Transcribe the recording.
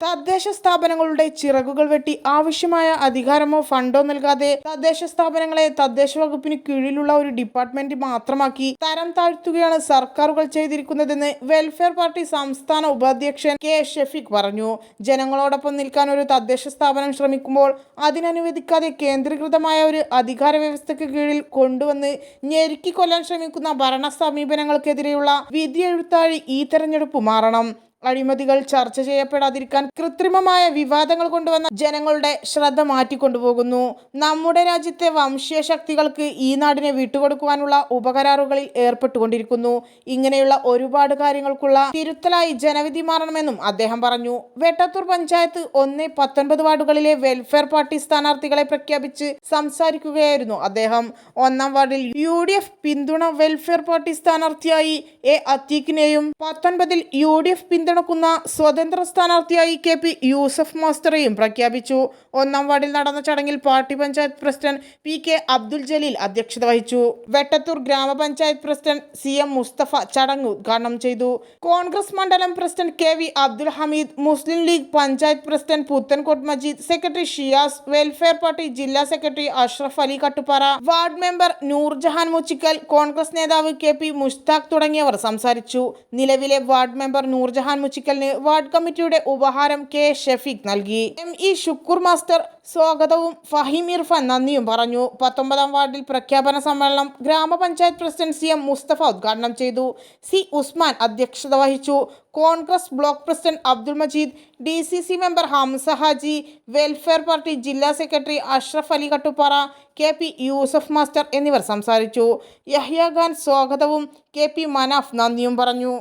തദ്ദേശ സ്ഥാപനങ്ങളുടെ ചിറകുകൾ വെട്ടി ആവശ്യമായ അധികാരമോ ഫണ്ടോ നൽകാതെ തദ്ദേശ സ്ഥാപനങ്ങളെ തദ്ദേശ വകുപ്പിന് കീഴിലുള്ള ഒരു ഡിപ്പാർട്ട്മെന്റ് മാത്രമാക്കി തരം താഴ്ത്തുകയാണ് സർക്കാരുകൾ ചെയ്തിരിക്കുന്നതെന്ന് വെൽഫെയർ പാർട്ടി സംസ്ഥാന ഉപാധ്യക്ഷൻ കെ ഷെഫീഖ് പറഞ്ഞു. ജനങ്ങളോടൊപ്പം നിൽക്കാൻ ഒരു തദ്ദേശ സ്ഥാപനം ശ്രമിക്കുമ്പോൾ അതിനനുവദിക്കാതെ കേന്ദ്രീകൃതമായ ഒരു അധികാര വ്യവസ്ഥയ്ക്ക് കീഴിൽ കൊണ്ടുവന്ന് ഞെരുക്കിക്കൊല്ലാൻ ശ്രമിക്കുന്ന ഭരണ സമീപനങ്ങൾക്കെതിരെയുള്ള വിധിയെഴുത്താഴി ഈ തെരഞ്ഞെടുപ്പ് മാറണം. അഴിമതികൾ ചർച്ച ചെയ്യപ്പെടാതിരിക്കാൻ കൃത്രിമമായ വിവാദങ്ങൾ കൊണ്ടുവന്ന ജനങ്ങളുടെ ശ്രദ്ധ മാറ്റിക്കൊണ്ടുപോകുന്നു. നമ്മുടെ രാജ്യത്തെ വംശീയ ശക്തികൾക്ക് ഈ നാടിനെ വിട്ടുകൊടുക്കുവാനുള്ള ഉപകരാറുകളിൽ ഏർപ്പെട്ടുകൊണ്ടിരിക്കുന്നു. ഇങ്ങനെയുള്ള ഒരുപാട് കാര്യങ്ങൾക്കുള്ള തിരുത്തലായി ജനവിധി മാറണമെന്നും അദ്ദേഹം പറഞ്ഞു. വെട്ടത്തൂർ പഞ്ചായത്ത് ഒന്ന് പത്തൊൻപത് വാർഡുകളിലെ വെൽഫെയർ പാർട്ടി സ്ഥാനാർത്ഥികളെ പ്രഖ്യാപിച്ച് സംസാരിക്കുകയായിരുന്നു അദ്ദേഹം. ഒന്നാം വാർഡിൽ യു ഡി എഫ് പിന്തുണ വെൽഫെയർ പാർട്ടി സ്ഥാനാർത്ഥിയായി എ അത്തീഖിനെയും പത്തൊൻപതിൽ യു ഡി എഫ് പിന്തുണക്കുന്ന സ്വതന്ത്ര സ്ഥാനാർത്ഥിയായി കെ പി യൂസഫ് മാസ്റ്ററെയും പ്രഖ്യാപിച്ചു. ഒന്നാം വാർഡിൽ നടന്ന ചടങ്ങിൽ party panchayat president P K Abdul Jalil അധ്യക്ഷത വഹിച്ചു. വെട്ടത്തൂർ ഗ്രാമപഞ്ചായത്ത് പ്രസിഡന്റ് സി എം മുസ്തഫ ചടങ്ങ് ഉദ്ഘാടനം ചെയ്തു. കോൺഗ്രസ് മണ്ഡലം president K V Abdul Hameed Muslim League panchayat president Puthankottu Majeed secretary Shiyas welfare party ജില്ലാ secretary Ashraf Ali Kattuppara ward member Noorjahan Muchikkal Congress നേതാവ് K P Mushtaq തുടങ്ങിയവർ സംസാരിച്ചു. നിലവിലെ വാർഡ് മെമ്പർ നൂർജഹാൻ മുച്ചിക്കലിന് വാർഡ് കമ്മിറ്റിയുടെ ഉപഹാരം കെ ഷെഫീഖ് നൽകി. എം ഇ ഷുക്കൂർ മാസ്റ്റർ സ്വാഗതവും ഫഹീം ഇർഫാൻ നന്ദിയും പറഞ്ഞു. പത്തൊമ്പതാം വാർഡിൽ പ്രഖ്യാപന സമ്മേളനം ഗ്രാമപഞ്ചായത്ത് പ്രസിഡന്റ് സി എം മുസ്തഫ ഉദ്ഘാടനം ചെയ്തു. സി ഉസ്മാൻ അധ്യക്ഷത വഹിച്ചു. Congress block president Abdul Majeed D C C member Hamza Haji welfare party ജില്ലാ secretary Ashraf Ali Kattuppara K P Yusuf master എന്നിവർ സംസാരിച്ചു. യഹ്യ ഖാൻ സ്വാഗതവും കെ പി മനാഫ് നന്ദിയും പറഞ്ഞു.